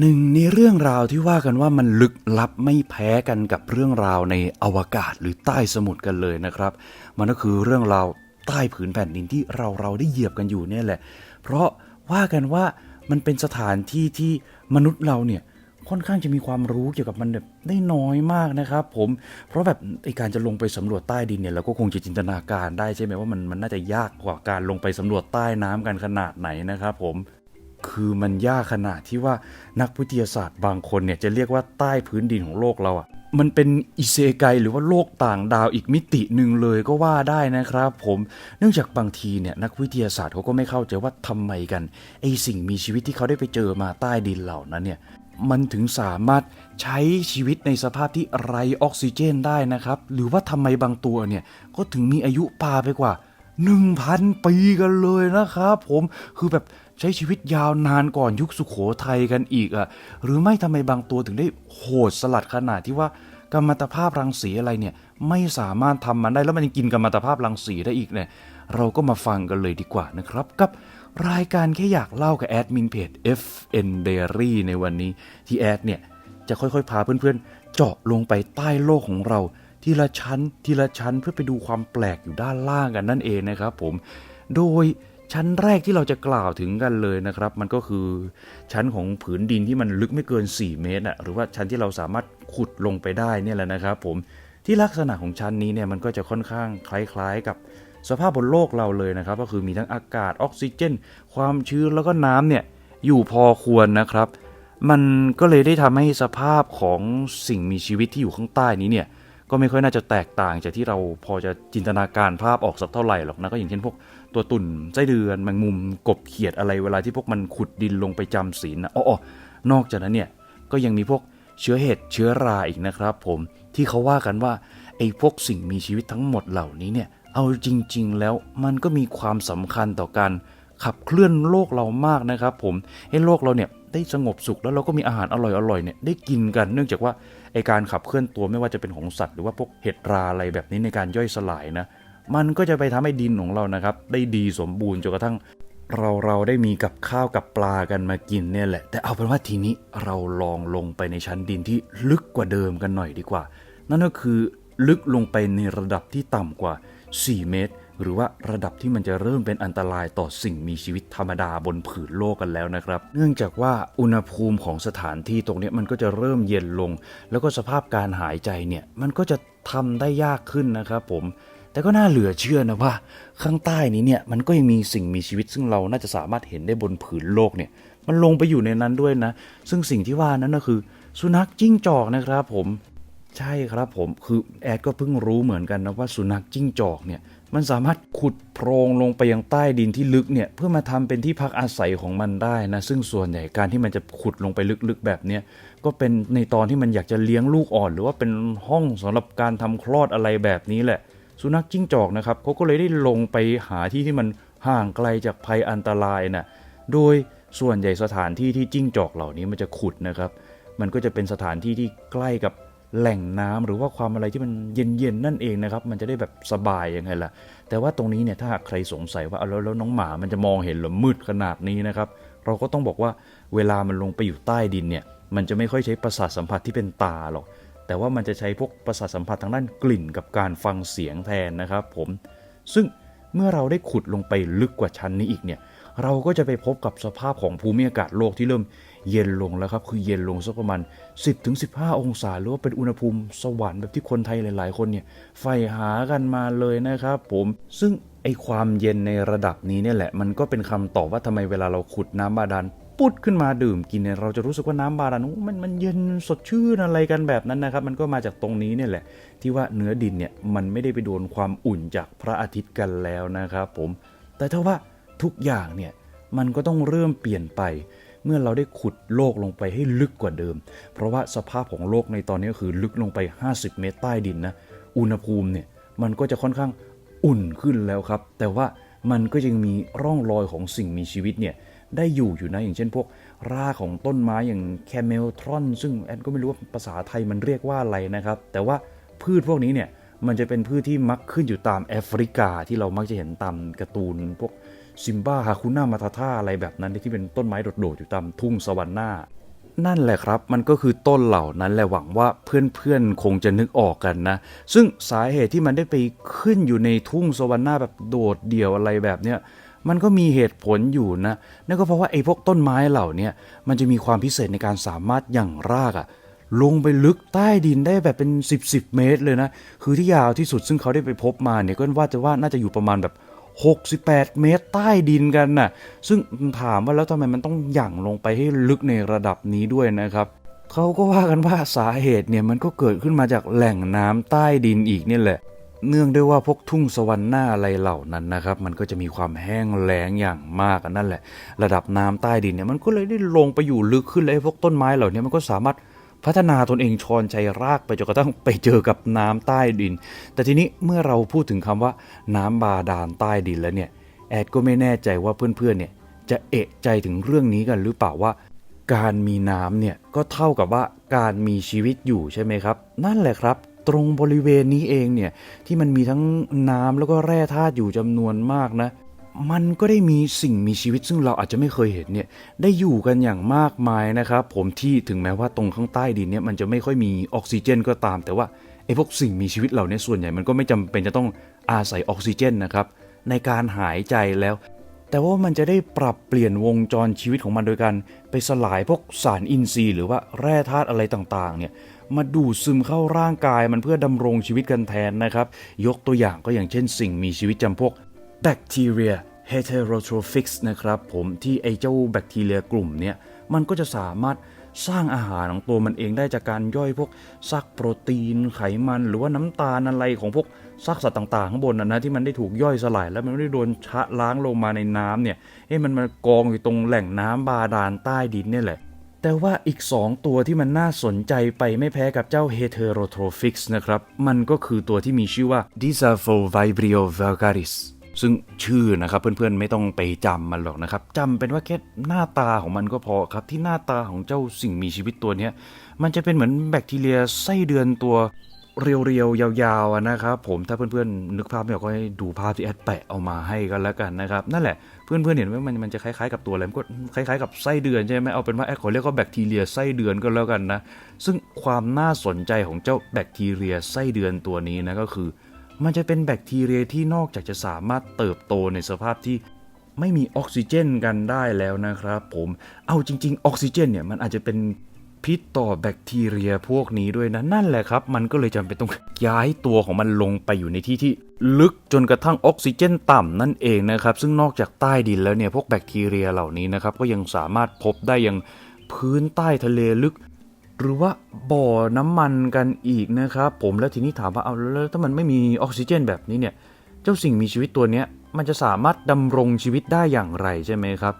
หนึ่งในเรื่องราวที่ว่ากันว่ามันลึกลับไม่แพ้กันกับเรื่องราวในอวกาศหรือใต้สมุทรกันเลยนะครับ มันก็คือเรื่องราวใต้ผืนแผ่นดินที่เราเราได้เหยียบกันอยู่เนี่ยแหละ เพราะว่ากันว่ามันเป็นสถานที่ที่มนุษย์เราเนี่ยค่อนข้างจะมีความรู้เกี่ยวกับมันแบบได้น้อยมากนะครับผม เพราะแบบไอการจะลงไปสำรวจใต้ดินเนี่ยเราก็คงจะจินตนาการได้ใช่ไหมว่ามันมันน่าจะยากกว่าการลงไปสำรวจใต้น้ำกันขนาดไหนนะครับผม คือมันยากขนาดที่ว่านักวิทยาศาสตร์บางคนเนี่ยจะเรียกว่าใต้พื้นดินของโลกเราอะ่ะมันเป็นอิเซไกหรือว่าโลกต่างดาวอีกมิติหนึ่งเลยก็ว่าได้นะครับ ผมเนื่องจากบางทีเนี่ยนักวิทยาศาสตร์เขาก็ไม่เข้าใจว่าทำไมกันไอสิ่งมีชีวิตที่เขาได้ไปเจอมาใต้ดินเหล่านั้นเนี่ยมันถึงสามารถใช้ชีวิตในสภาพที่ไร้ออกซิเจนได้นะครับ หรือว่าทำไมบางตัวเนี่ยก็ถึงมีอายุปาไปกว่า 1,000 ปีกันเลยนะครับ ผมคือแบบ ใช้ชีวิตยาวนานก่อนยุคสุขโขทัยกันอีกอะ่ะหรือไม่ทำไมบางตัวถึงได้โหดสลัดขนาดที่ว่ากัมมันตภาพรังสีอะไรเนี่ยไม่สามารถทำมันได้แล้วมันยังกินกัมมันตภาพรังสีได้อีกเนี่ยเราก็มาฟังกันเลยดีกว่านะครับ กับรายการแค่อยากเล่ากับแอดมินเพจ FN Diary ในวันนี้ที่แอดเนี่ยจะค่อยๆ พาเพื่อนๆ เจาะลงไปใต้โลกของเรา ทีละชั้นทีละชั้นเพื่อไปดูความแปลกอยู่ด้านล่างกันนั่นเองนะครับผม โดย ชั้นแรกที่เราจะกล่าวถึงกันเลยนะครับ มันก็คือชั้นของผืนดินที่มันลึกไม่เกิน 4 เมตรอะหรือว่าชั้นที่เราสามารถขุดลงไปได้เนี่ยแหละนะครับ ผมที่ลักษณะของชั้นนี้เนี่ยมันก็จะค่อนข้างคล้ายๆกับสภาพบนโลกเราเลยนะครับ ก็คือมีทั้งอากาศออกซิเจน ความชื้นแล้วก็น้ำเนี่ยอยู่พอควรนะครับ มันก็เลยได้ทำให้สภาพของสิ่งมีชีวิตที่อยู่ข้างใต้นี้เนี่ยก็ไม่ค่อยน่าจะแตกต่างจากที่เราพอจะจินตนาการภาพออกสักเท่าไหร่หรอกนะก็อย่างเช่นพวก ตัวตุ่นไส้เดือนแมงมุมกบเขียดอะไรเวลาที่พวกมันขุดดินลงไปจำศีลนะอ๋อนอกจากนั้นเนี่ยก็ยังมีพวกเชื้อเห็ดเชื้อราอีกนะครับ ผมที่เขาว่ากันว่าไอ้พวกสิ่งมีชีวิตทั้งหมดเหล่านี้เนี่ยเอาจริง ๆ แล้วมันก็มีความสำคัญต่อการขับเคลื่อนโลกเรามากนะครับ ผมให้โลกเราเนี่ยได้สงบสุขแล้วเราก็มีอาหารอร่อยๆเนี่ยได้กินกัน เนื่องจากว่าไอการขับเคลื่อนตัวไม่ว่าจะเป็นของสัตว์ หรือว่าพวกเห็ดราอะไรแบบนี้ในการย่อยสลายนะ มันก็จะไปทำให้ดินของเรานะครับ ได้ดีสมบูรณ์จนกระทั่งเราเราได้มีกับข้าวกับปลากันมากินเนี่ยแหละ แต่เอาเป็นว่าทีนี้เราลองลงไปในชั้นดินที่ลึกกว่าเดิมกันหน่อยดีกว่า นั่นก็คือลึกลงไปในระดับที่ต่ำกว่า 4 เมตร หรือว่าระดับที่มันจะเริ่มเป็นอันตรายต่อสิ่งมีชีวิตธรรมดาบนผืนโลกกันแล้วนะครับ เนื่องจากว่าอุณหภูมิของสถานที่ตรงนี้มันก็จะเริ่มเย็นลง แล้วก็สภาพการหายใจเนี่ยมันก็จะทำได้ยากขึ้นนะครับผม แต่ก็น่าเหลือเชื่อนะว่า ข้างใต้นี้เนี่ยมันก็ยังมีสิ่งมีชีวิต ซึ่งเราน่าจะสามารถเห็นได้บนผืนโลกเนี่ย มันลงไปอยู่ในนั้นด้วยนะ ซึ่งสิ่งที่ว่านั้นก็คือ สุนัขจิ้งจอกนะครับผมใช่ครับผมคือแอดก็เพิ่งรู้เหมือนกันนะว่าสุนัขจิ้งจอกเนี่ยมันสามารถขุดโพรงลงไปยังใต้ดินที่ลึกเนี่ยเพื่อมาทำเป็นที่พักอาศัยของมันได้นะซึ่งส่วนใหญ่การที่มันจะขุดลงไปลึกๆแบบเนี้ยก็เป็นในตอนที่มันอยากจะเลี้ยงลูกอ่อน หรือว่าเป็นห้องสำหรับการทำคลอดอะไรแบบนี้แหละ สุนัขจิ้งจอกนะครับเขาก็เลยได้ลงไปหาที่ที่มันห่างไกลจากภัยอันตรายนะโดยส่วนใหญ่สถานที่ที่จิ้งจอกเหล่านี้มันจะขุดนะครับ มันก็จะเป็นสถานที่ที่ใกล้กับแหล่งน้ำหรือว่าความอะไรที่มันเย็นๆนั่นเองนะครับ มันจะได้แบบสบายยังไงล่ะ แต่ว่าตรงนี้เนี่ยถ้าหากใครสงสัยว่าแล้วแล้วน้องหมามันจะมองเห็นหรือมืดขนาดนี้นะครับ เราก็ต้องบอกว่าเวลามันลงไปอยู่ใต้ดินเนี่ย มันจะไม่ค่อยใช้ประสาทสัมผัสที่เป็นตาหรอก แต่ว่ามันจะใช้พวกประสาทสัมผัสทางด้านกลิ่นกับการฟังเสียงแทนนะครับผม ซึ่งเมื่อเราได้ขุดลงไปลึกกว่าชั้นนี้อีกเนี่ย เราก็จะไปพบกับสภาพของภูมิอากาศโลกที่เริ่มเย็นลงแล้วครับ คือเย็นลงสักประมาณ 10-15 องศา หรือว่าเป็นอุณหภูมิสวรรค์แบบที่คนไทยหลาย ๆ คนเนี่ยใฝ่หากันมาเลยนะครับผมซึ่งไอความเย็นในระดับนี้เนี่ยแหละ มันก็เป็นคำตอบว่าทำไมเวลาเราขุดน้ำบาดาล ปุดขึ้นมาดื่มกินเนี่ยเราจะรู้สึกว่าน้ำบาดาลมันมันเย็นสดชื่นอะไรกันแบบนั้นนะครับ มันก็มาจากตรงนี้เนี่ยแหละ ที่ว่าเนื้อดินเนี่ยมันไม่ได้ไปโดนความอุ่นจากพระอาทิตย์กันแล้วนะครับผม แต่ถ้าว่าทุกอย่างเนี่ยมันก็ต้องเริ่มเปลี่ยนไป เมื่อเราได้ขุดโลกลงไปให้ลึกกว่าเดิม เพราะว่าสภาพของโลกในตอนนี้ก็คือลึกลงไป 50 เมตรใต้ดินนะอุณหภูมิเนี่ยมันก็จะค่อนข้างอุ่นขึ้นแล้วครับ แต่ว่ามันก็ยังมีร่องรอยของสิ่งมีชีวิตเนี่ย ได้อยู่อยู่นะ อย่างเช่นพวกรากของต้นไม้อย่างแคมเมลทรอน ซึ่งแอนก็ไม่รู้ว่าภาษาไทยมันเรียกว่าอะไรนะครับ แต่ว่าพืชพวกนี้เนี่ยมันจะเป็นพืชที่มักขึ้นอยู่ตามแอฟริกาที่เรามักจะเห็นตามการ์ตูนพวกซิมบ้าฮาคุน่ามาทาท่าอะไรแบบนั้นที่เป็นต้นไม้โดดๆอยู่ตามทุ่งสวรรค์หน้านั่นแหละครับ มันก็คือต้นเหล่านั้นแหละหวังว่าเพื่อนๆ คงจะนึกออกกันนะ ซึ่งสาเหตุที่มันได้ไปขึ้นอยู่ในทุ่งสวรรค์หน้าแบบโดดเดี่ยวอะไรแบบเนี้ย มันก็มีเหตุผลอยู่นะนั่นก็เพราะว่าไอ้พวกต้นไม้เหล่านี้มันจะมีความพิเศษในการสามารถยั่งรากอะลงไปลึกใต้ดินได้แบบเป็น 10บสเมตรเลยนะ คือที่ยาวที่สุดซึ่งเขาได้ไปพบมาเนี่ยก็ว่าจะว่าน่าจะอยู่ประมาณแบบ68 เมตรใต้ดินกันน่ะ ซึ่งถามว่าแล้วทำไมมันต้องหยั่งลงไปให้ลึกในระดับนี้ด้วยนะครับ เขาก็ว่ากันว่าสาเหตุเนี่ยมันก็เกิดขึ้นมาจากแหล่งน้ำใต้ดินอีกนี่แหละ เนื่องด้วยว่าพวกทุ่งสวรรค์หน้าอะไรเหล่านั้นนะครับ มันก็จะมีความแห้งแล้งอย่างมากนั่นแหละ ระดับน้ำใต้ดินเนี่ยมันก็เลยได้ลงไปอยู่ลึกขึ้นเลยพวกต้นไม้เหล่านี้มันก็สามารถพัฒนาตนเองชอนชัยรากไปจนกระทั่งไปเจอกับน้ำใต้ดิน แต่ทีนี้เมื่อเราพูดถึงคำว่าน้ำบาดาลใต้ดินแล้วเนี่ยแอดก็ไม่แน่ใจว่าเพื่อนๆเนี่ยจะเอะใจถึงเรื่องนี้กันหรือเปล่าว่า การมีน้ำเนี่ยก็เท่ากับว่าการมีชีวิตอยู่ใช่ไหมครับ นั่นแหละครับ ตรงบริเวณนี้เองเนี่ยที่มันมีทั้งน้ำแล้วก็แร่ธาตุอยู่จำนวนมากนะ มันก็ได้มีสิ่งมีชีวิตซึ่งเราอาจจะไม่เคยเห็นเนี่ยได้อยู่กันอย่างมากมายนะครับผมที่ถึงแม้ว่าตรงข้างใต้ดินเนี่ยมันจะไม่ค่อยมีออกซิเจนก็ตาม แต่ว่าไอ้พวกสิ่งมีชีวิตเหล่านี้ส่วนใหญ่มันก็ไม่จำเป็นจะต้องอาศัยออกซิเจนนะครับในการหายใจแล้วแต่ว่ามันจะได้ปรับเปลี่ยนวงจรชีวิตของมันโดยการไปสลายพวกสารอินทรีย์หรือว่าแร่ธาตุอะไรต่างๆเนี่ย มาดูดซึมเข้าร่างกายมันเพื่อดำรงชีวิตกันแทนนะครับ ยกตัวอย่างก็อย่างเช่นสิ่งมีชีวิตจำพวกแบคทีเรีย heterotrophics นะครับผมที่ไอเจ้าแบคทีเรียกลุ่มเนี่ยมันก็จะสามารถสร้างอาหารของตัวมันเองได้จากการย่อยพวกซากโปรตีนไขมัน หรือว่าน้ำตาลอะไรของพวกซากสัตว์ต่างๆข้างบนนะนะที่มันได้ถูกย่อยสลาย แล้วมันไม่ได้โดนชะล้างลงมาในน้ำเนี่ยเอ้มันมากองอยู่ตรงแหล่งน้ำบาดาลใต้ดินเนี่ยแหละ แต่ว่าอีก 2 ตัวที่มันน่าสนใจไปไม่แพ้กับเจ้า heterotrophics นะครับ มันก็คือตัวที่มีชื่อว่า d i s a p h o vibrio vulgaris ซึ่งชื่อนะครับเพื่อนๆไม่ต้องไปจำมันหรอกนะครับจำเป็นว่าแค่หน้าตาของมันก็พอครับที่หน้าตาของเจ้าสิ่งมีชีวิตตัวนี้มันจะเป็นเหมือนแบคทีเรียไส้เดือนตัวเรียวๆ ยาวๆนะครับผมถ้าเพื่อนๆ นึกภาพไม่ออกก็ให้ดูภาพที่แอดแปะเอามาให้กันแล้วกันนะครับ นั่นแหละ พื่อนๆเห็นไหมมันมันจะคล้ายๆกับตัวอะไรมันก็คล้ายๆกับไส้เดือนใช่ไหมเอาเป็นว่าแอขอเรียกว่าแบคทีเรียไส้เดือนก็แล้วกันนะ ซึ่งความน่าสนใจของเจ้าแบคทีเรียไส้เดือนตัวนี้นะก็คือ มันจะเป็นแบคทีเรียที่นอกจากจะสามารถเติบโตในสภาพที่ไม่มีออกซิเจนกันได้แล้วนะครับ ผม เอาจริง ๆ ออกซิเจนเนี่ยมันอาจจะเป็นพิษต่อแบคทีเรียพวกนี้ด้วยนะ นั่นแหละครับ มันก็เลยจำเป็นต้องย้ายตัวของมันลงไปอยู่ในที่ที่ ลึกจนกระทั่งออกซิเจนต่ำนั่นเองนะครับ ซึ่งนอกจากใต้ดินแล้วเนี่ยพวกแบคทีเรียเหล่านี้นะครับก็ยังสามารถพบได้ยังพื้นใต้ทะเลลึก หรือว่าบ่อน้ำมันกันอีกนะครับ ผมแล้วทีนี้ถามว่าเอาแล้วถ้ามันไม่มีออกซิเจนแบบนี้เนี่ยเจ้าสิ่งมีชีวิตตัวนี้มันจะสามารถดำรงชีวิตได้อย่างไรใช่ไหมครับ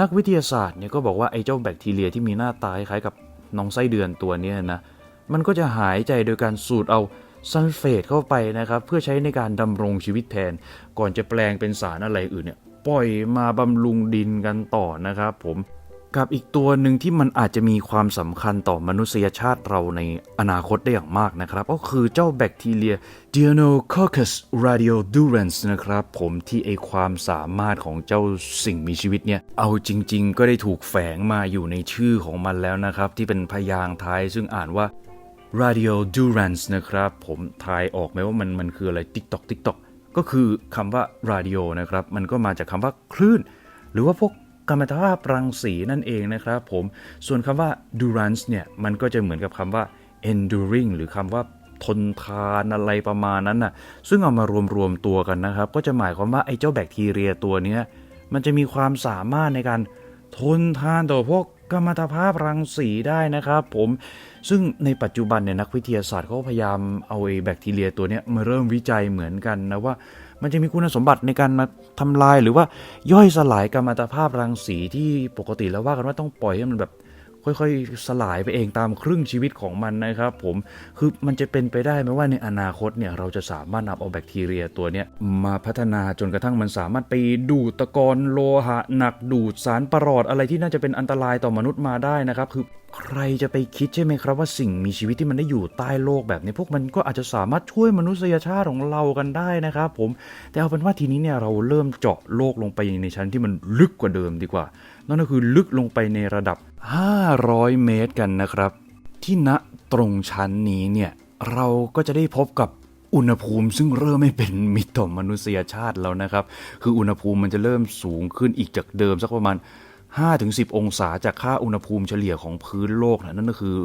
นักวิทยาศาสตร์เนี่ยก็บอกว่าไอ้เจ้าแบคทีเรียที่มีหน้าตาคล้ายกับน้องไส้เดือนตัวนี้นะมันก็จะหายใจโดยการสูดเอา ซัลเฟตเข้าไปนะครับเพื่อใช้ในการดำรงชีวิตแทน ก่อนจะแปลงเป็นสารอะไรอื่นเนี่ยปล่อยมาบำรุงดินกันต่อนะครับผมกับอีกตัวหนึ่งที่มันอาจจะมีความสำคัญต่อมนุษยชาติเราในอนาคตได้อย่างมากนะครับ ก็คือเจ้าแบคทีเรีย Deinococcus radiodurans นะครับ ผมที่ไอความสามารถของเจ้าสิ่งมีชีวิตเนี่ย เอาจริง ๆ ก็ได้ถูกแฝงมาอยู่ในชื่อของมันแล้วนะครับ ที่เป็นพยางค์ท้ายซึ่งอ่านว่า radio durance นะครับ ผมทายออกไหมว่ามันมันคืออะไร TikTok TikTok ก็คือคำว่า radio นะครับ มันก็มาจากคำว่าคลื่น หรือว่าพวกกัมมันตภาพรังสีนั่นเองนะครับผม ส่วนคำว่า durance เนี่ย มันก็จะเหมือนกับคำว่า enduring หรือคำว่าทนทานอะไรประมาณนั้นน่ะ ซึ่งเอามารวมๆตัวกันนะครับ ก็จะหมายความว่าไอ้เจ้าแบคทีเรียตัวเนี้ย มันจะมีความสามารถในการทนทานต่อพวก กรรมตภาพรังสีได้นะครับผมซึ่งในปัจจุบันเนี่ยนักวิทยาศาสตร์เขาพยายามเอาไอ้แบคทีเรียตัวนี้มาเริ่มวิจัยเหมือนกันนะว่ามันจะมีคุณสมบัติในการมาทำลายหรือว่าย่อยสลายกรรมตภาพรังสีที่ปกติแล้วว่ากันว่าต้องปล่อยให้มันแบบ ค่อยๆ สลายไปเองตามครึ่งชีวิตของมันนะครับผมคือมันจะเป็นไปได้ไหมว่าในอนาคตเนี่ยเราจะสามารถนำเอาแบคทีเรียตัวเนี้ยมาพัฒนาจนกระทั่งมันสามารถไปดูดตะกอนโลหะหนักดูดสารประหลอดอะไรที่น่าจะเป็นอันตรายต่อมนุษย์มาได้นะครับคือใครจะไปคิดใช่ไหมครับว่าสิ่งมีชีวิตที่มันได้อยู่ใต้โลกแบบนี้พวกมันก็อาจจะสามารถช่วยมนุษยชาติของเรากันได้นะครับผมแต่เอาเป็นว่าทีนี้เนี่ยเราเริ่มเจาะโลกลงไปในชั้นที่มันลึกกว่าเดิมดีกว่า นั่นก็คือลึกลงไปในระดับ 500 เมตรกันนะครับ ที่ณตรงชั้นนี้เนี่ยเราก็จะได้พบกับอุณหภูมิซึ่งเริ่มไม่เป็นมิตรต่อมนุษยชาติแล้วนะครับ คืออุณหภูมิมันจะเริ่มสูงขึ้นอีกจากเดิมสักประมาณ 5-10 องศาจากค่าอุณหภูมิเฉลี่ยของพื้นโลกนะนั่นก็คือ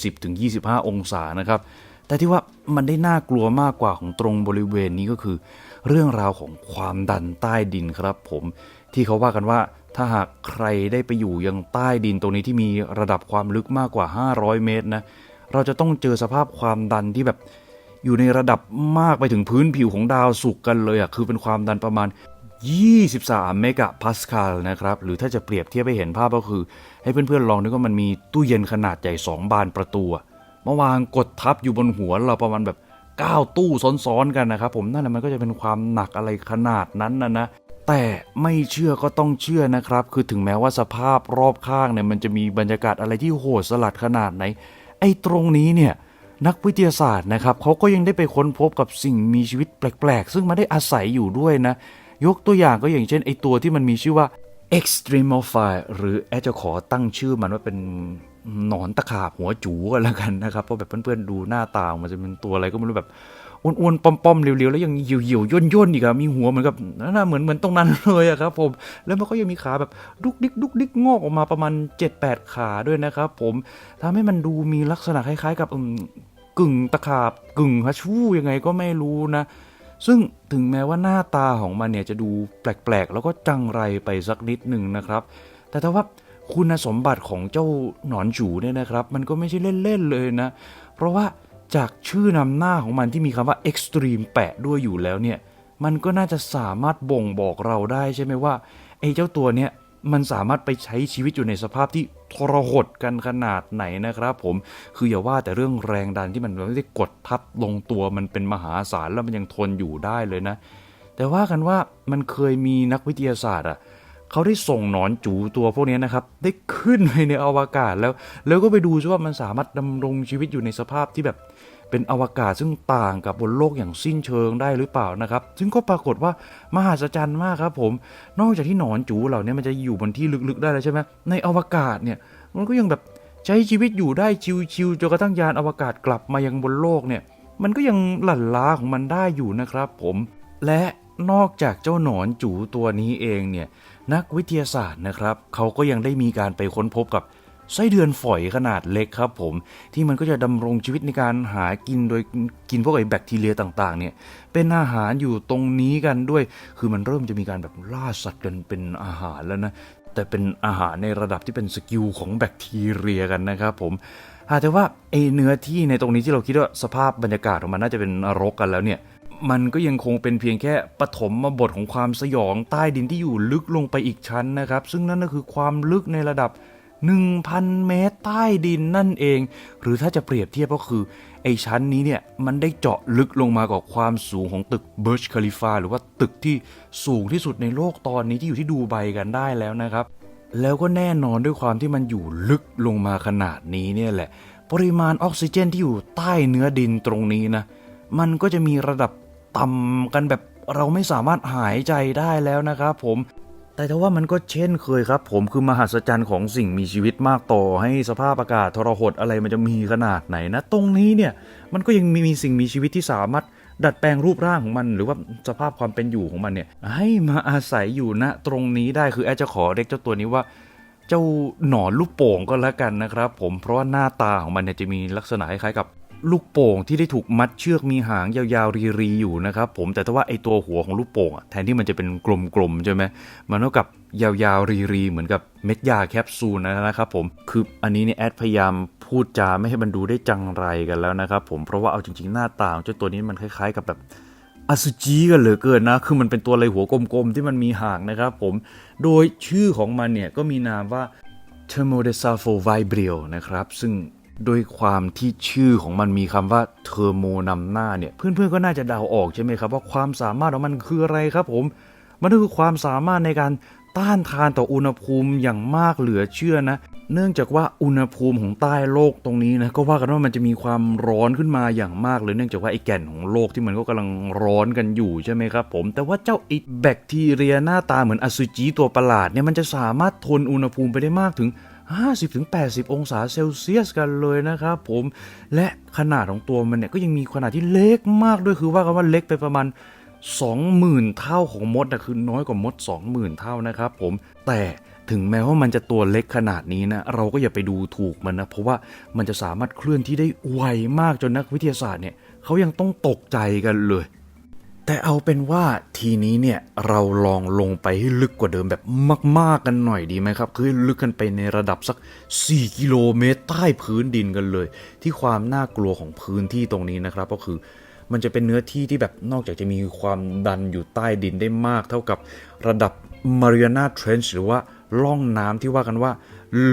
20-25 องศานะครับ แต่ที่ว่ามันได้น่ากลัวมากกว่าของตรงบริเวณนี้ก็คือ เรื่องราวของความดันใต้ดินครับผมที่เขาว่ากันว่า ถ้าหากใครได้ไปอยู่ยังใต้ดินตรงนี้ที่มีระดับความลึกมากกว่า 500 เมตรนะ เราจะต้องเจอสภาพความดันที่แบบอยู่ในระดับมากไปถึงพื้นผิวของดาวศุกกันเลยอะ คือเป็นความดันประมาณ 23 เมกะพาสคาลนะครับ หรือถ้าจะเปรียบเทียบให้เห็นภาพก็คือ ให้เพื่อนๆลองนึกว่ามันมีตู้เย็นขนาดใหญ่ 2 บานประตูมาวางกดทับอยู่บนหัวเราประมาณแบบ 9 ตู้ซ้อนๆกันนะครับผมนั่นแหละมันก็จะเป็นความหนักอะไรขนาดนั้นนะนะ แต่ไม่เชื่อก็ต้องเชื่อนะครับ คือถึงแม้ว่าสภาพรอบข้างเนี่ยมันจะมีบรรยากาศอะไรที่โหดสลัดขนาดไหน ไอ้ตรงนี้เนี่ยนักวิทยาศาสตร์นะครับเขาก็ยังได้ไปค้นพบกับสิ่งมีชีวิตแปลกๆ ซึ่งมันได้อาศัยอยู่ด้วยนะ ยกตัวอย่างก็อย่างเช่นไอ้ตัวที่มันมีชื่อว่า extremophile หรือแอดจะขอตั้งชื่อมันว่าเป็นหนอนตะขาบหัวจูกันแล้วกันนะครับเพราะแบบเพื่อนๆดูหน้าตามันจะเป็นตัวอะไรก็ไม่รู้แบบ อ้วนๆป้อมๆเรียวๆแล้วยังเหี่ยวๆย่นๆอีกอะมีหัวเหมือนกับนั่นนะเหมือนเหมือนตรงนั้นเลยอะครับผมแล้วมันก็ยังมีขาแบบดุกดิกดุกดิกงอกออกมาประมาณ 7-8 ขาด้วยนะครับผมทำให้มันดูมีลักษณะคล้าย ๆ กับกึ่งตะขาบกึ่งฮัชชู่ยังไงก็ไม่รู้นะซึ่งถึงแม้ว่าหน้าตาของมันเนี่ยจะดูแปลกๆ แล้วก็จังไรไปสักนิดหนึ่งนะครับ แต่ถ้าว่าคุณสมบัติของเจ้าหนอนจูเนี่ยนะครับ มันก็ไม่ใช่เล่นๆเลยนะ เพราะว่า จากชื่อนำหน้าของมันที่มีคำว่า extreme แปะด้วยอยู่แล้วเนี่ย มันก็น่าจะสามารถบ่งบอกเราได้ใช่ไหมว่าไอ้เจ้าตัวเนี่ยมันสามารถไปใช้ชีวิตอยู่ในสภาพที่ทรหดกันขนาดไหนนะครับผมคืออย่าว่าแต่เรื่องแรงดันที่มันไม่ได้กดทับลงตัวมันเป็นมหาศาลแล้วมันยังทนอยู่ได้เลยนะ แต่ว่ากันว่ามันเคยมีนักวิทยาศาสตร์อะเขาได้ส่งหนอนจูตัวพวกนี้นะครับ ได้ขึ้นไปในอวกาศแล้ว แล้วก็ไปดูซิว่ามันสามารถดำรงชีวิตอยู่ในสภาพที่แบบ เป็นอวกาศซึ่งต่างกับบนโลกอย่างสิ้นเชิงได้หรือเปล่านะครับ ซึ่งก็ปรากฏว่ามหัศจรรย์มากครับผม นอกจากที่หนอนจูเหล่านี้มันจะอยู่บนที่ลึกๆได้แล้วใช่ไหมในอวกาศเนี่ยมันก็ยังแบบใช้ชีวิตอยู่ได้ชิวๆจนกระทั่งยานอวกาศกลับมายังบนโลกเนี่ย มันก็ยังหลั่นล้าของมันได้อยู่นะครับ ผมและนอกจากเจ้าหนอนจูตัวนี้เองเนี่ยนักวิทยาศาสตร์นะครับ เขาก็ยังได้มีการไปค้นพบกับ ไส้เดือนฝอยขนาดเล็กครับผมที่มันก็จะดำรงชีวิตในการหากินโดยกินพวกไอ้แบคทีเรียต่างๆ เนี่ยเป็นอาหารอยู่ตรงนี้กันด้วย คือมันเริ่มจะมีการแบบล่าสัตว์กันเป็นอาหารแล้วนะแต่เป็นอาหารในระดับที่เป็นสกิลของแบคทีเรียกันนะครับผมหากแต่ว่าไอเนื้อที่ในตรงนี้ที่เราคิดว่าสภาพบรรยากาศของมันน่าจะเป็นนรกกันแล้วเนี่ยมันก็ยังคงเป็นเพียงแค่ปฐมบทของความสยองใต้ดินที่อยู่ลึกลงไปอีกชั้นนะครับ ซึ่งนั่นก็คือความลึกในระดับ 1,000 เมตรใต้ดินนั่นเอง หรือถ้าจะเปรียบเทียบก็คือ ไอ้ชั้นนี้เนี่ย มันได้เจาะลึกลงมากว่าความสูงของตึกเบิร์ชคาลิฟาหรือว่าตึกที่สูงที่สุดในโลกตอนนี้ที่อยู่ที่ดูไบกันได้แล้วนะครับ แล้วก็แน่นอนด้วยความที่มันอยู่ลึกลงมาขนาดนี้เนี่ยแหละ ปริมาณออกซิเจนที่อยู่ใต้เนื้อดินตรงนี้นะมันก็จะมีระดับต่ำกันแบบเราไม่สามารถหายใจได้แล้วนะครับผม แต่ถ้าว่ามันก็เช่นเคยครับ ผมคือมหัศจรรย์ของสิ่งมีชีวิตมากต่อ ให้สภาพอากาศทรหดอะไรมันจะมีขนาดไหนนะ ตรงนี้เนี่ยมันก็ยังมีสิ่งมีชีวิตที่สามารถดัดแปลงรูปร่างของมัน หรือว่าสภาพความเป็นอยู่ของมันเนี่ย ให้มาอาศัยอยู่ณตรงนี้ได้คือแอดจะขอเรียกเจ้าตัวนี้ว่า เจ้าหนอนลูกโป่งก็แล้วกันนะครับ ผมเพราะว่าหน้าตาของมันเนี่ยจะมีลักษณะคล้ายๆกับ ลูกโป่งที่ได้ถูกมัดเชือกมีหางยาวๆรีๆอยู่นะครับผมแต่ถ้าว่าไอตัวหัวของลูกโป่งแทนที่มันจะเป็นกลมๆใช่ไหมมันเท่ากับยาวๆรีๆเหมือนกับเม็ดยาแคปซูลนะครับผมคืออันนี้เนี่ยแอดพยายามพูดจาไม่ให้มันดูได้จังไรกันแล้วนะครับผมเพราะว่าเอาจริงๆหน้าตาของเจ้าตัวนี้มันคล้ายๆกับแบบอสุจิกันเหลือเกินนะ คือมันเป็นตัวอะไรหัวกลมๆ ที่มันมีหางนะครับผม โดยชื่อของมันเนี่ยก็มีนามว่า t e r m o d e s a p h o v i b r i l นะครับ ซึ่ง โดยความที่ชื่อของมันมีคำว่าเทอร์โมนำหน้าเนี่ย เพื่อนๆก็น่าจะเดาออกใช่ไหมครับ ว่าความสามารถของมันคืออะไรครับผม มันก็คือความสามารถในการต้านทานต่ออุณหภูมิอย่างมากเหลือเชื่อนะ เนื่องจากว่าอุณหภูมิของใต้โลกตรงนี้นะก็ว่ากันว่ามันจะมีความร้อนขึ้นมาอย่างมากเลยเนื่องจากว่าไอ้แก่นของโลกที่มันก็กำลังร้อนกันอยู่ใช่ไหมครับผม แต่ว่าเจ้าไอ้แบคทีเรียหน้าตาเหมือนอสุจิตัวประหลาดเนี่ยมันจะสามารถทนอุณหภูมิไปได้มากถึง 50-80 องศาเซลเซียสกันเลยนะครับผมและขนาดของตัวมันเนี่ยก็ยังมีขนาดที่เล็กมากด้วยคือว่ากันว่าเล็กไปประมาณ 20,000 เท่าของมดนะคือน้อยกว่ามด 20,000 เท่านะครับผมแต่ถึงแม้ว่ามันจะตัวเล็กขนาดนี้นะ เราก็อย่าไปดูถูกมันนะ เพราะว่ามันจะสามารถเคลื่อนที่ได้ไวมากจนนักวิทยาศาสตร์เนี่ยเขายังต้องตกใจกันเลย แต่เอาเป็นว่าทีนี้เนี่ยเราลองลงไปให้ลึกกว่าเดิมแบบมาก ๆ กันหน่อยดีไหมครับ คือลึกกันไปในระดับสัก 4 กิโลเมตรใต้พื้นดินกันเลย ที่ความน่ากลัวของพื้นที่ตรงนี้นะครับ ก็คือมันจะเป็นเนื้อที่ที่แบบนอกจากจะมีความดันอยู่ใต้ดินได้มาก เท่ากับระดับ Mariana Trench หรือว่าล่องน้ำที่ว่ากันว่า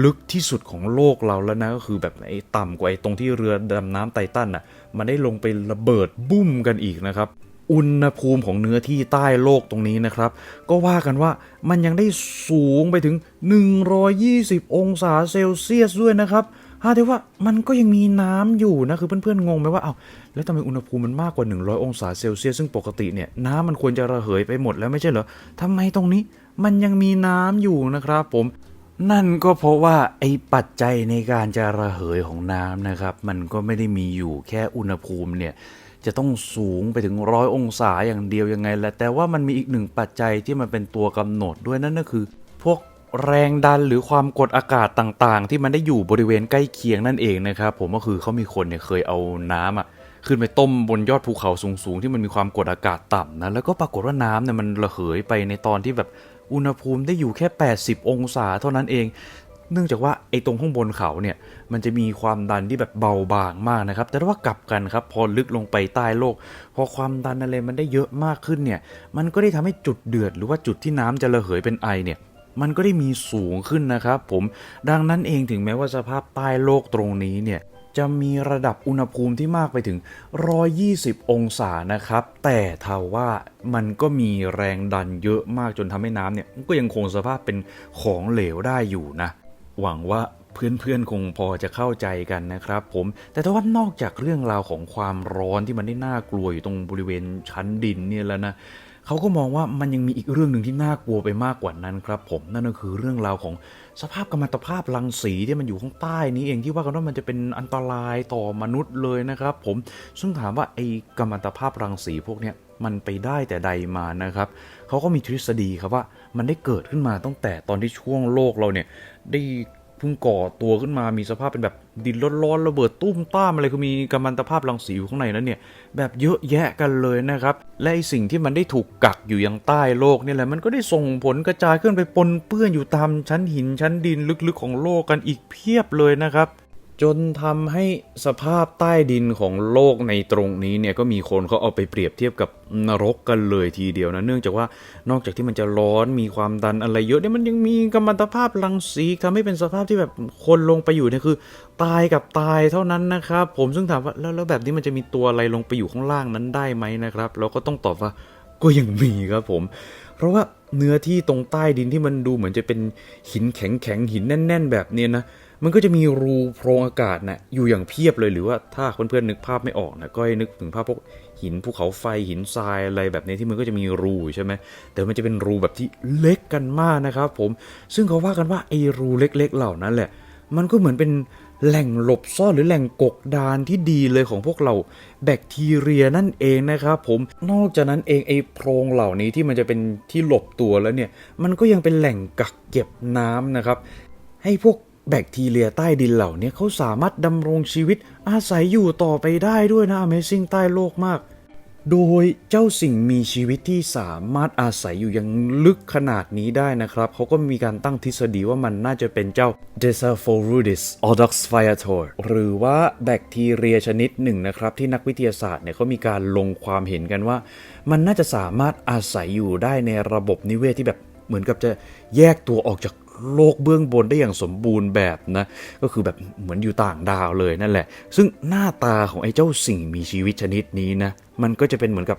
ลึกที่สุดของโลกเราแล้วนะก็คือแบบไอ้ต่ำกว่าไอ้ตรงที่เรือดำน้ำไททันน่ะมันได้ลงไประเบิดบุ้มกันอีกนะครับ อุณหภูมิของเนื้อที่ใต้โลกตรงนี้นะครับ ก็ว่ากันว่ามันยังได้สูงไปถึง 120 องศาเซลเซียสด้วยนะครับฮะแต่ว่ามันก็ยังมีน้ำอยู่นะ คือเพื่อนๆงงไหมว่าเอา้าแล้วทำไมอุณหภูมิมันมากกว่า 100 องศาเซลเซียสซึ่งปกติเนี่ยน้ำมันควรจะระเหยไปหมดแล้วไม่ใช่เหรอทำไมตรงนี้มันยังมีน้ำอยู่นะครับผมนั่นก็เพราะว่าไอ้ปัจจัยในการจะระเหยของน้ำนะครับ มันก็ไม่ได้มีอยู่แค่อุณหภูมิเนี่ย จะต้องสูงไปถึงร้อยองศาอย่างเดียวยังไงแหละแต่ว่ามันมีอีกหนึ่งปัจจัยที่มันเป็นตัวกำหนดด้วยนั่นก็คือ พวกแรงดันหรือความกดอากาศต่างๆ ที่มันได้อยู่บริเวณใกล้เคียงนั่นเองนะครับผมก็คือเขามีคนเนี่ยเคยเอาน้ำอะขึ้นไปต้มบนยอดภูเขาสูงๆ ที่มันมีความกดอากาศต่ำนะแล้วก็ปรากฏว่าน้ำเนี่ยมันระเหยไปในตอนที่แบบอุณหภูมิได้อยู่แค่ 80 องศาเท่านั้นเอง เนื่องจากว่าไอ้ตรงข้างบนเขาเนี่ยมันจะมีความดันที่แบบเบาบางมากนะครับ แต่ว่ากลับกันครับพอลึกลงไปใต้โลก พอความดันอะไรมันได้เยอะมากขึ้นเนี่ยมันก็ได้ทำให้จุดเดือด หรือว่าจุดที่น้ำจะระเหยเป็นไอเนี่ยมันก็ได้มีสูงขึ้นนะครับผมดังนั้นเองถึงแม้ว่าสภาพใต้โลกตรงนี้เนี่ยจะมีระดับอุณหภูมิที่มากไปถึง 120 องศานะครับ แต่ทว่ามันก็มีแรงดันเยอะมากจนทำให้น้ำเนี่ยก็ยังคงสภาพเป็นของเหลวได้อยู่นะ หวังว่าเพื่อนๆคงพอจะเข้าใจกันนะครับผม แต่ถ้าว่านอกจากเรื่องราวของความร้อนที่มันได้น่ากลัวอยู่ตรงบริเวณชั้นดินเนี่ยแล้วนะเขาก็มองว่ามันยังมีอีกเรื่องหนึ่งที่น่ากลัวไปมากกว่านั้นครับ ผมนั่นก็คือเรื่องราวของสภาพกัมมันตภาพรังสีที่มันอยู่ข้างใต้นี้เองที่ว่ากันว่ามันจะเป็นอันตรายต่อมนุษย์เลยนะครับ ผมซึ่งถามว่าไอ้กัมมันตภาพรังสีพวกเนี้ยมันไปได้แต่ใดมานะครับเขาก็มีทฤษฎีครับว่า มันได้เกิดขึ้นมาตั้งแต่ตอนที่ช่วงโลกเราเนี่ย ได้เพิ่งก่อตัวขึ้นมามีสภาพเป็นแบบดินร้อนๆระเบิดตุ้มต้ามอะไรคือมีกัมมันตภาพรังสีอยู่ข้างในนั้นเนี่ย แบบเยอะแยะกันเลยนะครับ และไอสิ่งที่มันได้ถูกกักอยู่ยังใต้โลกนี่แหละมันก็ได้ส่งผลกระจายขึ้นไปปนเปื้อนอยู่ตามชั้นหินชั้นดินลึกๆของโลกกันอีกเพียบเลยนะครับ จนทำให้สภาพใต้ดินของโลกในตรงนี้เนี่ยก็มีคนเขาเอาไปเปรียบเทียบกับนรกกันเลยทีเดียวนะเนื่องจากว่านอกจากที่มันจะร้อนมีความดันอะไรเยอะเนี่ยมันยังมีกัมมันตภาพรังสีทำให้เป็นสภาพที่แบบคนลงไปอยู่เนี่ยคือ ตายกับตายเท่านั้นนะครับผมซึ่งถามว่าแล้วแล้วแบบนี้มันจะมีตัวอะไรลงไปอยู่ข้างล่างนั้นได้ไหมนะครับ เราก็ต้องตอบว่าก็ยังมีครับผม เพราะว่าเนื้อที่ตรงใต้ดินที่มันดูเหมือนจะเป็นหินแข็งแข็งๆหินแน่น ๆ แบบเนี้ยนะ มันก็จะมีรูโพรงอากาศนะอยู่อย่างเพียบเลยหรือว่าถ้าเพื่อนๆนึกภาพไม่ออกนะก็ให้นึกถึงภาพพวกหินภูเขาไฟหินทรายอะไรแบบนี้ที่มันก็จะมีรูใช่ไหมแต่มันจะเป็นรูแบบที่เล็กกันมากนะครับ ผมซึ่งเขาว่ากันว่าไอ้รูเล็ก ๆ เหล่านั้นแหละ มันก็เหมือนเป็นแหล่งหลบซ่อนหรือแหล่งกกดานที่ดีเลยของพวกเราแบคทีเรียนั่นเองนะครับผมนอกจากนั้นเองไอ้โพรงเหล่านี้ที่มันจะเป็นที่หลบตัวแล้วเนี่ย มันก็ยังเป็นแหล่งกักเก็บน้ำนะครับ ให้พวก แบคทีเรียใต้ดินเหล่านี้เขาสามารถดำรงชีวิตอาศัยอยู่ต่อไปได้ด้วยนะ Amazing ใต้โลกมาก โดยเจ้าสิ่งมีชีวิตที่สามารถอาศัยอยู่ย่างลึกขนาดนี้ได้นะครับ เขาก็มีการตั้งทฤษฎีว่ามันน่าจะเป็นเจ้า d e s a p h o r u d i s odoxviator หรือว่าแบคทีเรียชนิดหนึ่งนะครับ ที่นักวิทยาศาสตร์เนี่ยเขามีการลงความเห็นกันว่า มันน่าจะสามารถอาศัยอยู่ได้ในระบบนิเวศที่แบบเหมือนกับจะแยกตัวออกจาก โลกเบื้องบนได้อย่างสมบูรณ์แบบนะ ก็คือแบบเหมือนอยู่ต่างดาวเลยนั่นแหละ ซึ่งหน้าตาของไอ้เจ้าสิ่งมีชีวิตชนิดนี้นะมันก็จะเป็นเหมือนกับ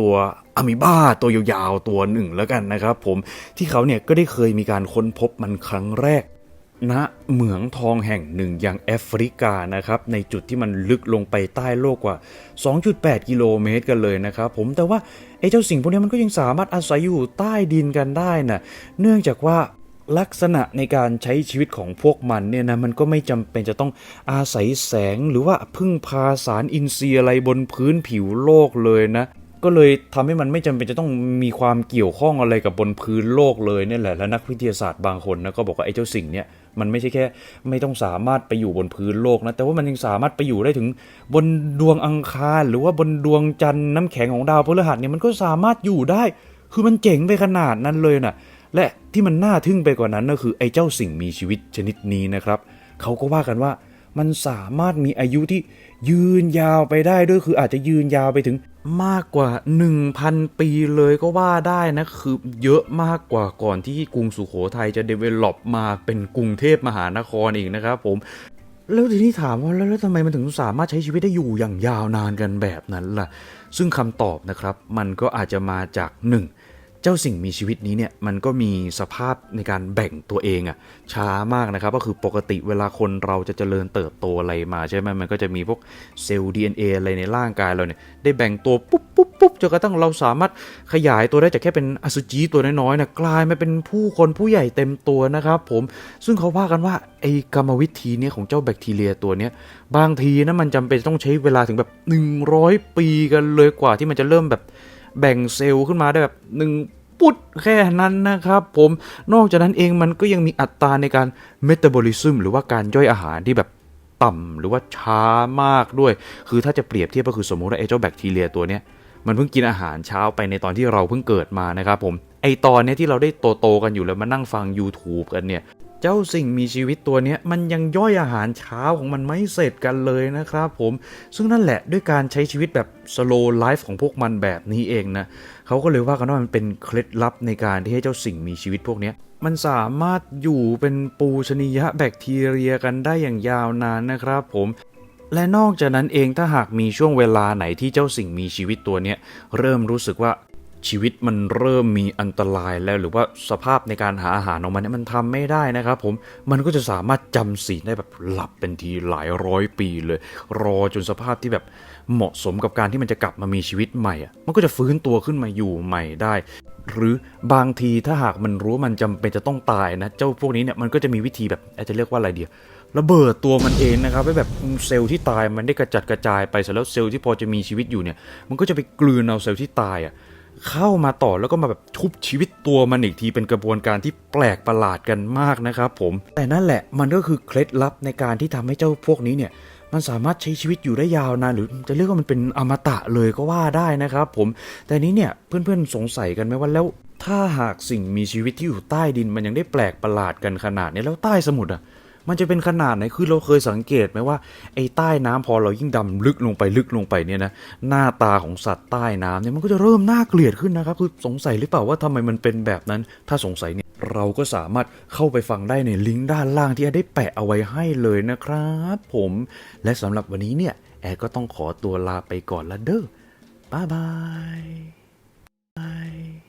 ตัวอะมิบ้าตัวยาวๆตัวหนึ่งแล้วกันนะครับผมที่เขาเนี่ยก็ได้เคยมีการค้นพบมันครั้งแรกณเหมืองทองแห่งหนึ่งอย่างแอฟริกานะครับในจุดที่มันลึกลงไปใต้โลกกว่า 2.8 กิโลเมตรกันเลยนะครับผมแต่ว่าไอ้เจ้าสิ่งพวกนี้มันก็ยังสามารถอาศัยอยู่ใต้ดินกันได้นะเนื่องจากว่า ลักษณะในการใช้ชีวิตของพวกมันเนี่ยนะมันก็ไม่จำเป็นจะต้องอาศัยแสงหรือว่าพึ่งพาสารอินทรีย์อะไรบนพื้นผิวโลกเลยนะ ก็เลยทำให้มันไม่จำเป็นจะต้องมีความเกี่ยวข้องอะไรกับบนพื้นโลกเลยเนี่ยแหละและนักวิทยาศาสตร์บางคนนะก็บอกว่าไอ้เจ้าสิ่งเนี่ยมันไม่ใช่แค่ ไม่ต้องสามารถไปอยู่บนพื้นโลกนะ แต่ว่ามันยังสามารถไปอยู่ได้ถึงบนดวงอังคาร หรือว่าบนดวงจันทร์น้ำแข็งของดาวพฤหัสเนี่ยมันก็สามารถอยู่ได้ คือมันเจ๋งไปขนาดนั้นเลยนะ และที่มันน่าทึ่งไปกว่านั้นก็คือไอ้เจ้าสิ่งมีชีวิตชนิดนี้นะครับเขาก็ว่ากันว่ามันสามารถมีอายุที่ยืนยาวไปได้ด้วยคืออาจจะยืนยาวไปถึงมากกว่า 1,000 ปีเลยก็ว่าได้นะ คือเยอะมากกว่าก่อนที่กรุงสุโขทัยจะเดเวล็อปมาเป็นกรุงเทพมหานครอีกนะครับผม แล้วทีนี้ถามว่าแล้วทำไมมันถึงสามารถใช้ชีวิตได้อยู่อย่างยาวนานกันแบบนั้นล่ะ ซึ่งคำตอบนะครับ มันก็อาจจะมาจากหนึ่ง จ้าสิ่งมีชีวิตนี้เนี่ยมันก็มีสภาพในการแบ่งตัวเองอะช้ามากนะครับ ก็คือปกติเวลาคนเราจะเจริญเติบโตอะไรมาใช่ไหมมันก็จะมีพวกเซลล์ DNA อะไรในร่างกายเราเนี่ยได้แบ่งตัวปุ๊บปุ๊บปุ๊บจนกระทั่งเราสามารถขยายตัวได้จากแค่เป็นอสุจิตัวน้อยๆนะกลายมาเป็นผู้คนผู้ใหญ่เต็มตัวนะครับผมซึ่งเขาว่ากันว่าไอ้กรรมวิธีเนี่ยของเจ้าแบคทีเรียตัวเนี้ยบางทีนะมันจำเป็นต้องใช้เวลาถึงแบบ 100 ปีกันเลยกว่าที่มันจะเริ่มแบบ แบ่งเซลล์ขึ้นมาได้แบบหนึ่งปุ๊ดแค่นั้นนะครับผมนอกจากนั้นเองมันก็ยังมีอัตราในการเมตาบอลิซึมหรือว่าการย่อยอาหารที่แบบต่ำหรือว่าช้ามากด้วย คือถ้าจะเปรียบเทียบก็คือสมมุติว่าไอ้เจ้าแบคทีเรียตัวเนี้ยมันเพิ่งกินอาหารเช้าไปในตอนที่เราเพิ่งเกิดมานะครับผมไอตอนเนี้ยที่เราได้โตๆกันอยู่แล้วมานั่งฟัง YouTube กันเนี่ย เจ้าสิ่งมีชีวิตตัวนี้มันยังย่อยอาหารเช้าของมันไม่เสร็จกันเลยนะครับผม ซึ่งนั่นแหละด้วยการใช้ชีวิตแบบ slow life ของพวกมันแบบนี้เองนะเขาก็เลยว่ากันว่ามันเป็นเคล็ดลับในการที่ให้เจ้าสิ่งมีชีวิตพวกนี้มันสามารถอยู่เป็นปูชนียะแบคทีเรียกันได้อย่างยาวนานนะครับผมและนอกจากนั้นเองถ้าหากมีช่วงเวลาไหนที่เจ้าสิ่งมีชีวิตตัวนี้เริ่มรู้สึกว่า ชีวิตมันเริ่มมีอันตรายแล้วหรือว่าสภาพในการหาอาหารของมันเนี่ยมันทำไม่ได้นะครับผมมันก็จะสามารถจำศีลได้แบบหลับเป็นทีหลายร้อยปีเลย รอจนสภาพที่แบบเหมาะสมกับการที่มันจะกลับมามีชีวิตใหม่อะมันก็จะฟื้นตัวขึ้นมาอยู่ใหม่ได้ หรือบางทีถ้าหากมันรู้มันจำเป็นจะต้องตายนะ เจ้าพวกนี้เนี่ยมันก็จะมีวิธีแบบอาจจะเรียกว่าอะไรเดียวระเบิดตัวมันเองนะครับให้แบบเซลล์ที่ตายมันได้กระจัดกระจายไปเสร็จแล้วเซลล์ที่พอจะมีชีวิตอยู่เนี่ย มันก็จะไปกลืนเอาเซลล์ที่ตายอะ เข้ามาต่อแล้วก็มาแบบทุบชีวิตตัวมันอีกทีเป็นกระบวนการที่แปลกประหลาดกันมากนะครับผม แต่นั่นแหละมันก็คือเคล็ดลับในการที่ทำให้เจ้าพวกนี้เนี่ยมันสามารถใช้ชีวิตอยู่ได้ยาวนานหรือจะเรียกว่ามันเป็นอมตะเลยก็ว่าได้นะครับผมแต่นี้เนี่ยเพื่อนๆสงสัยกันไหมว่าแล้วถ้าหากสิ่งมีชีวิตที่อยู่ใต้ดินมันยังได้แปลกประหลาดกันขนาดนี้แล้วใต้สมุทรอะ มันจะเป็นขนาดไหนคือเราเคยสังเกตไหมว่าไอ้ใต้น้ำพอเรายิ่งดำลึกลงไปลึกลงไปเนี่ยนะหน้าตาของสัตว์ใต้น้ำเนี่ยมันก็จะเริ่มน่าเกลียดขึ้นนะครับคือสงสัยหรือเปล่าว่าทำไมมันเป็นแบบนั้น ถ้าสงสัยเนี่ยเราก็สามารถเข้าไปฟังได้ในลิงก์ด้านล่างที่แอดได้แปะเอาไว้ให้เลยนะครับผมและสำหรับวันนี้เนี่ยแอดก็ต้องขอตัวลาไปก่อนละเด้อบ๊ายบาย